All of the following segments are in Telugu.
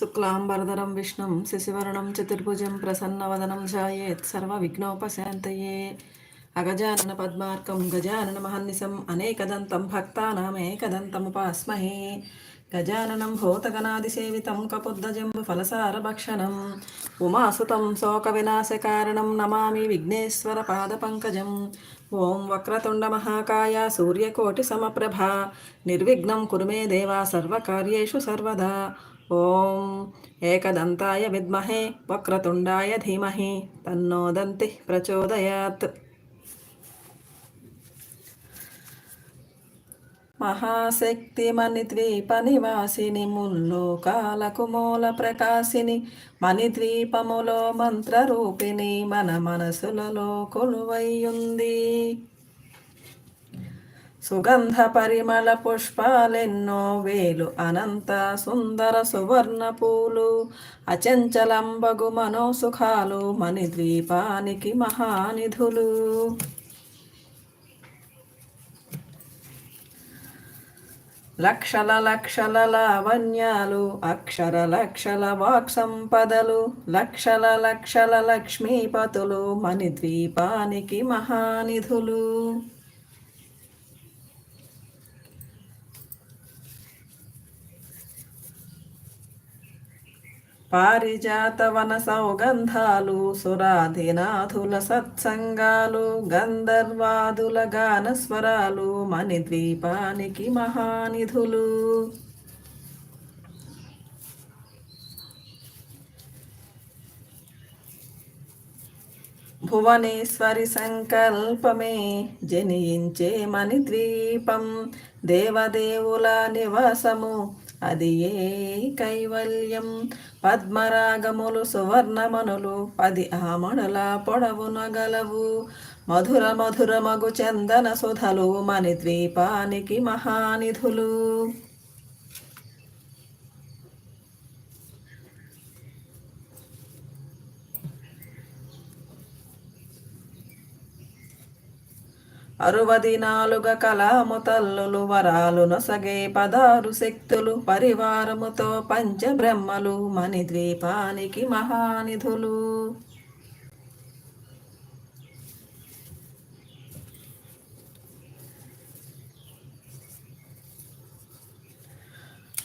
శుక్లాంబరధరం విష్ణుం శశివర్ణం చతుర్భుజం ప్రసన్నవదనం జాయేత్ సర్వ విఘ్నోపశాంతయే అగజానన పద్మార్కం గజానన మహన్నిసం అనేకదంతం భక్తానామేకదంతముపాస్మహే. గజాననం భూతగణాదిసేవితం కపుద్దజంబు ఫలసారభక్షణం. ఉమాసుతం శోకవినాశకారణం నమామి విఘ్నేశ్వర పాదపంకజం. ఓం వక్రతుండ మహాకాయ సూర్యకోటి సమప్రభ. నిర్విఘ్నం కురు మే దేవా సర్వకార్యేషు సర్వదా. ఓం ఏకదంతాయ విద్మహే వక్రతుండాయ ధీమహి తన్నో దంతి ప్రచోదయాత్. మహాశక్తిమణిద్వీప నివాసిని ముల్లోకాలకు మూల ప్రకాశిని మణిద్వీపములో మంత్రరూపిణి మన మనసులలో కొలువయ్యుంది సుగంధ పరిమళ పుష్పాలెన్నో వేలు అనంత సుందర సువర్ణ పూలు అచంచలంబగు మనోసుఖాలు మణిద్వీపానికి మహానిధులు. లక్షల లక్షల లావణ్యాలు అక్షర లక్షల వాక్ సంపదలు లక్షల లక్షల లక్ష్మీపతులు మణిద్వీపానికి మహానిధులు. పారిజాత వన సౌగంధాలు సురాధినాథుల సత్సంగాలు గంధర్వాదుల గానస్వరాలు మణిద్వీపానికి మహానిధులు. భువనేశ్వరి సంకల్పమే జనించే మణిద్వీపం దేవదేవుల నివాసము అది ఏ కైవల్యం పద్మరాగములు సువర్ణమనులు పది ఆమణుల పొడవున గలవు. మధుర మధుర మగు చందన సుధలు మణిద్వీపానికి మహానిధులు. అరువది నాలుగ కలము తల్లులు వరాలు నొసగే పదారు శక్తులు పరివారముతో పంచబ్రహ్మలు మణిద్వీపానికి మహానిధులు.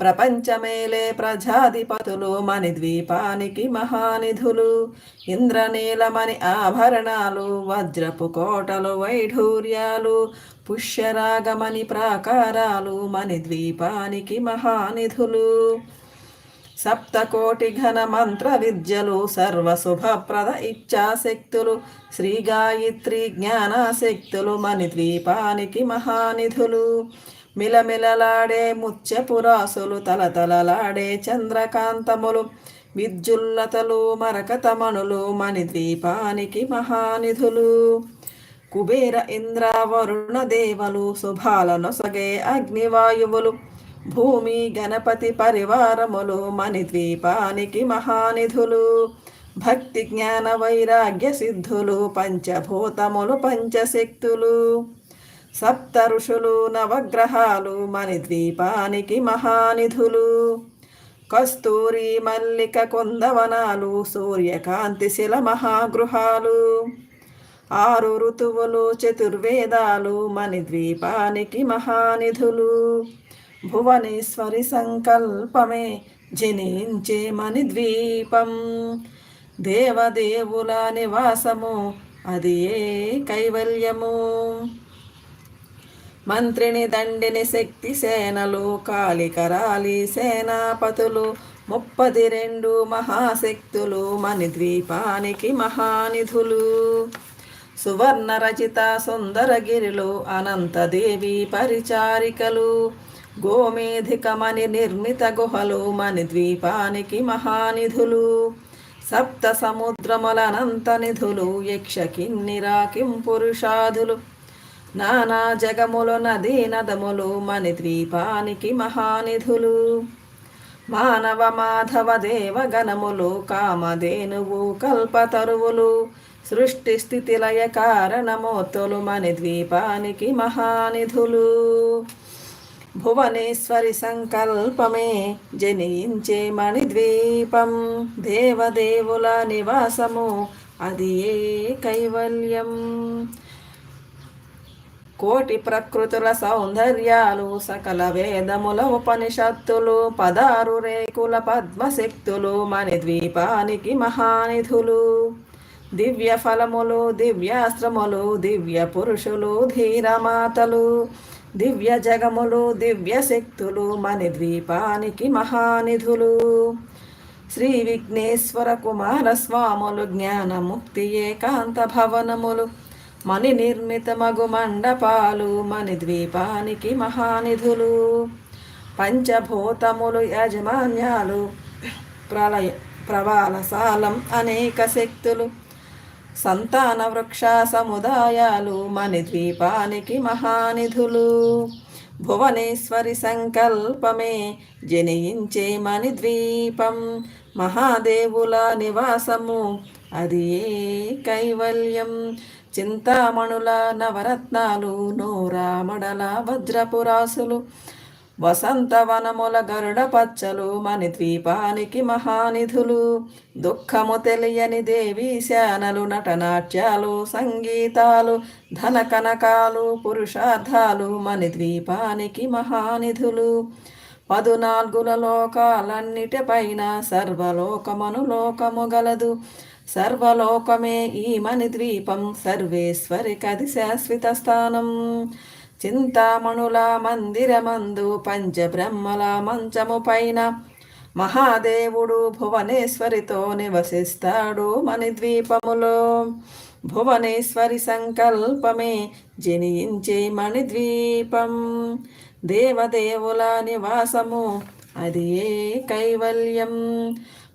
ప్రపంచమేలే ప్రజాధిపతులు మణిద్వీపానికి మహానిధులు. ఇంద్రనీలమణి ఆభరణాలు వజ్రపు కోటలు వైఢూర్యాలు పుష్యరాగమణి ప్రాకారాలు మణిద్వీపానికి మహానిధులు. సప్తకోటి ఘన మంత్ర విద్యలు సర్వశుభప్రద ఇచ్చాశక్తులు శ్రీ గాయత్రి జ్ఞానశక్తులు మణిద్వీపానికి మహానిధులు. మిలమిలలాడే ముత్యపురాసులు తలతలలాడే చంద్రకాంతములు విద్యుల్లతలు మరకతమణులు మణిద్వీపానికి మహానిధులు. కుబేర ఇంద్ర వరుణ దేవలు శుభాలనొసగే అగ్నివాయువులు భూమి గణపతి పరివారములు మణిద్వీపానికి మహానిధులు. భక్తి జ్ఞాన వైరాగ్య సిద్ధులు పంచభూతములు పంచశక్తులు. సప్త ఋషులు నవగ్రహాలు మణిద్వీపానికి మహానిధులు. కస్తూరి మల్లిక కొందవనాలు సూర్యకాంతి శిల మహాగృహాలు. ఆరు ఋతువులు చతుర్వేదాలు మణిద్వీపానికి మహానిధులు. భువనేశ్వరి సంకల్పమే జనించే మణిద్వీపం దేవదేవుల నివాసము అది ఏ కైవల్యము. మంత్రిని దండిని శక్తి సేనలు కాళికరాలి సేనాపతులు ముప్పది రెండు మహాశక్తులు మణి ద్వీపానికి మహానిధులు. సువర్ణ రచిత సుందరగిరిలో అనంతదేవి పరిచారికలు గోమేధికమని నిర్మిత గుహలు మణి ద్వీపానికి మహానిధులు. సప్త సముద్రములనంత నిధులు యక్షకిన్నిరాకిం కిన్నిరా పురుషాదులు. నానా జగములు నదీ నదములు మణి ద్వీపానికి మహానిధులు. మానవ మాధవ దేవ గణములు కామధేనువు కల్పతరువులు సృష్టి స్థితి లయ కారణమూర్తులు మణి ద్వీపానికి మహానిధులు. భువనేశ్వరి సంకల్పమే జనించే మణిద్వీపం దేవదేవుల నివాసము అది ఏ కైవల్యం? కోటి ప్రకృతుల సౌందర్యాలు సకల వేదముల ఉపనిషత్తులు పదారు రేకుల పద్మశక్తులు మణి ద్వీపానికి మహానిధులు. దివ్య ఫలములు దివ్యాస్త్రములు దివ్య పురుషులు ధీరమాతలు. దివ్య జగములు దివ్య శక్తులు మణి ద్వీపానికి మహానిధులు. శ్రీ విఘ్నేశ్వర కుమార స్వాములు జ్ఞానముక్తి ఏకాంత భవనములు. మణి నిర్మితమగు మండపాలు మణి ద్వీపానికి మహానిధులు పంచభూతములు యజమాన్యాలు ప్రళయ ప్రవాలసాలం అనేక శక్తులు సంతాన వృక్ష సముదాయాలు మణి ద్వీపానికి మహానిధులు. భువనేశ్వరి సంకల్పమే జనించే మణి ద్వీపం మహాదేవుల నివాసము అది ఏ కైవల్యం? చింతామణుల నవరత్నాలు నూరామడల వజ్రపురాసులు వసంతవనముల గరుడ పచ్చలు మణి ద్వీపానికి మహానిధులు దుఃఖము తెలియని దేవి శానలు నటనాట్యాలు సంగీతాలు ధన కనకాలు పురుషార్థాలు మణి ద్వీపానికి మహానిధులు. పదునాల్గుల లోకాలన్నిటిపైన సర్వలోకమను లోకము గలదు. సర్వలోకమే ఈ మణి ద్వీపం సర్వేశ్వరి కది శాశ్వత స్థానం. చింతామణుల మందిరమందు పంచబ్రహ్మల మంచము పైన మహాదేవుడు భువనేశ్వరితో నివసిస్తాడు మణిద్వీపములో భువనేశ్వరి సంకల్పమే జనించే మణిద్వీపం దేవదేవుల నివాసము అది ఏ కైవల్యం?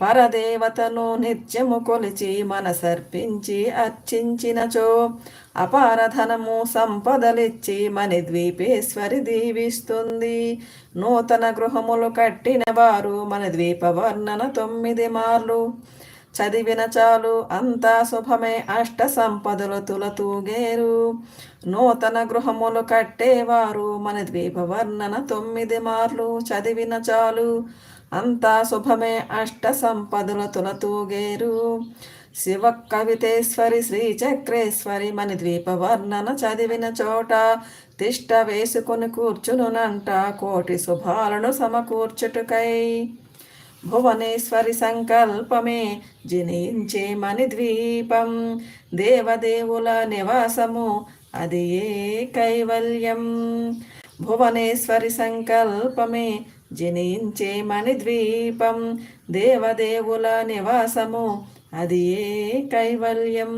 పరదేవతను నిత్యము కొలిచి మనసర్పించి అర్చించినచో అపారధనము సంపదలిచ్చి మని ద్వీపేశ్వరి దీవిస్తుంది. నూతన గృహములు కట్టిన వారు మన ద్వీప వర్ణన తొమ్మిది మార్లు. చదివిన చాలు అంతా శుభమే అష్ట సంపదలు తులతూగేరు. నూతన గృహములు కట్టేవారు మన ద్వీప వర్ణన తొమ్మిది మార్లు. చదివిన చాలు అంతా శుభమే అష్ట సంపదుల తులతూగేరు శివ కవితేశ్వరి శ్రీచక్రేశ్వరి మని ద్వీపవర్ణన చదివిన చోట తిష్ట వేసుకుని కూర్చునునంట కోటి శుభాలను సమకూర్చుటకై. భువనేశ్వరి సంకల్పమే జనించే మణి ద్వీపం దేవదేవుల నివాసము అది ఏ కైవల్యం భువనేశ్వరి సంకల్పమే జనించే మణిద్వీపం దేవదేవుల నివాసము. అది ఏ కైవల్యం?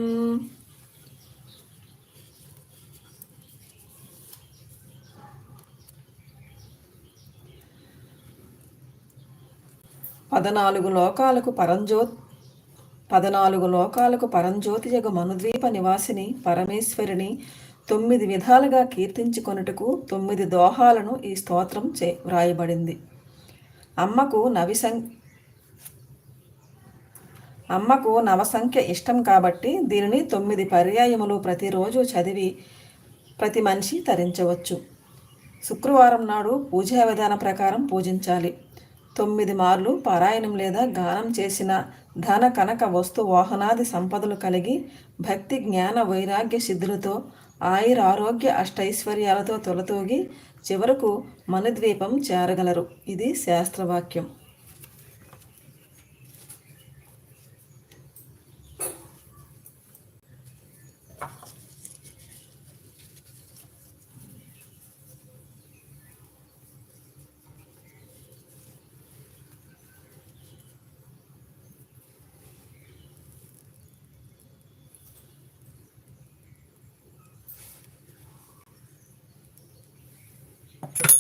పదనాలుగు లోకాలకు పరంజ్యోత్ పదనాలుగు లోకాలకు పరంజ్యోతి యగు మనుద్వీప నివాసిని పరమేశ్వరిని తొమ్మిది విధాలుగా కీర్తించుకొనుటకు తొమ్మిది దోహాలను ఈ స్తోత్రం చే వ్రాయబడింది. అమ్మకు నవిసం అమ్మకు నవసంఖ్య ఇష్టం కాబట్టి దీనిని తొమ్మిది పర్యాయములు ప్రతిరోజు చదివి ప్రతి మనిషి తరించవచ్చు. శుక్రవారం నాడు పూజా విధాన ప్రకారం పూజించాలి. తొమ్మిది మార్లు పారాయణం లేదా గానం చేసిన ధన కనక వస్తు వాహనాది సంపదలు కలిగి భక్తి జ్ఞాన వైరాగ్య సిద్ధులతో ఆయుర ఆరోగ్య అష్టైశ్వర్యాలతో తొలతూగి చివరకు మనుద్వీపం చేరగలరు. ఇది శాస్త్రవాక్యం. Sure.